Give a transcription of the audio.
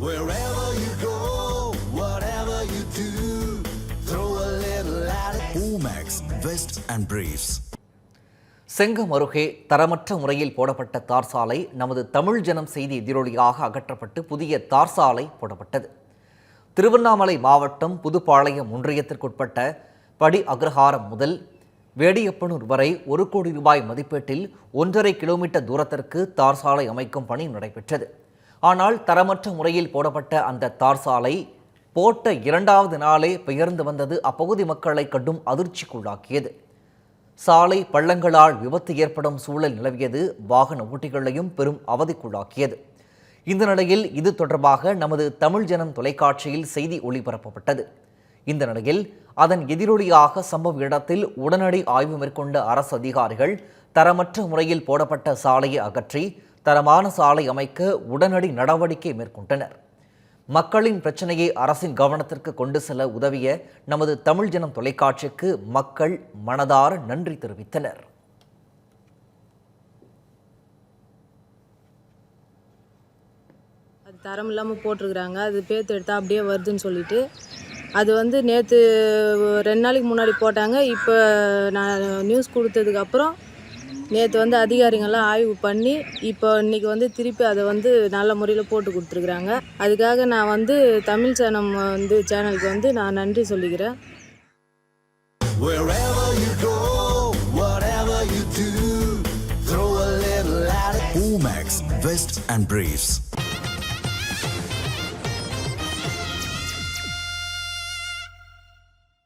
Wherever you go, whatever you do, throw a little at it. Omax, Vest and Briefs. Chengam அருகே தரமற்ற முறையில் போடப்பட்ட தார் சாலை நமது தமிழ் ஜனம் செய்தி எதிரொலியாக அகற்றப்பட்டு புதிய தார் சாலை போடப்பட்டது திருவண்ணாமலை மாவட்டம் புதுப்பாளையம் ஒன்றியத்திற்குட்பட்ட படி அக்ரஹாரம் முதல் வேடியப்பனூர் வரை ஒரு கோடி ரூபாய் மதிப்பீட்டில் ஒன்றரை கிலோமீட்டர் தூரத்திற்கு தார் சாலை அமைக்கும் பணி நடைபெற்றது ஆனால் தரமற்ற முறையில் போடப்பட்ட அந்த தார் சாலை போட்ட இரண்டாவது நாளே பெயர்ந்து வந்தது அப்பகுதி மக்களை கடும் அதிர்ச்சிக்குள்ளாக்கியது. சாலை பள்ளங்களால் விபத்து ஏற்படும் சூழல் நிலவியது. வாகன ஓட்டிகளையும் பெரும் அவதிக்குள்ளாக்கியது. இந்த நிலையில் இது தொடர்பாக நமது தமிழ் ஜனம் தொலைக்காட்சியில் செய்தி ஒளிபரப்பப்பட்டது. இந்த நிலையில் அதன் எதிரொலியாக சம்பவ இடத்தில் உடனடி ஆய்வு மேற்கொண்ட அரசு அதிகாரிகள் தரமற்ற முறையில் போடப்பட்ட சாலையை அகற்றி தரமான சாலை அமைக்க உடனடி நடவடிக்கை மேற்கொண்டனர். மக்களின் பிரச்சனையை அரசின் கவனத்திற்கு கொண்டு செல்ல உதவிய நமது தமிழ் ஜனம் தொலைக்காட்சிக்கு மக்கள் மனதார நன்றி தெரிவித்தனர். அது தரம் இல்லாமல் போட்டிருக்கிறாங்க. அது பேத்து எடுத்தால் அப்படியே வருதுன்னு சொல்லிட்டு. அது வந்து நேற்று ரெண்டு நாளைக்கு முன்னாடி போட்டாங்க. இப்போ நான் நியூஸ் கொடுத்ததுக்கப்புறம் நேற்று வந்து அதிகாரிங்கெல்லாம் ஆய்வு பண்ணி இப்போ இன்னைக்கு வந்து திருப்பி அதை வந்து நல்ல முறையில் போட்டு கொடுத்துருக்குறாங்க அதுக்காக நான் வந்து தமிழ் சேனம் வந்து சேனலுக்கு வந்து நான் நன்றி சொல்லிக்கிறேன். Omax, Vest and Briefs.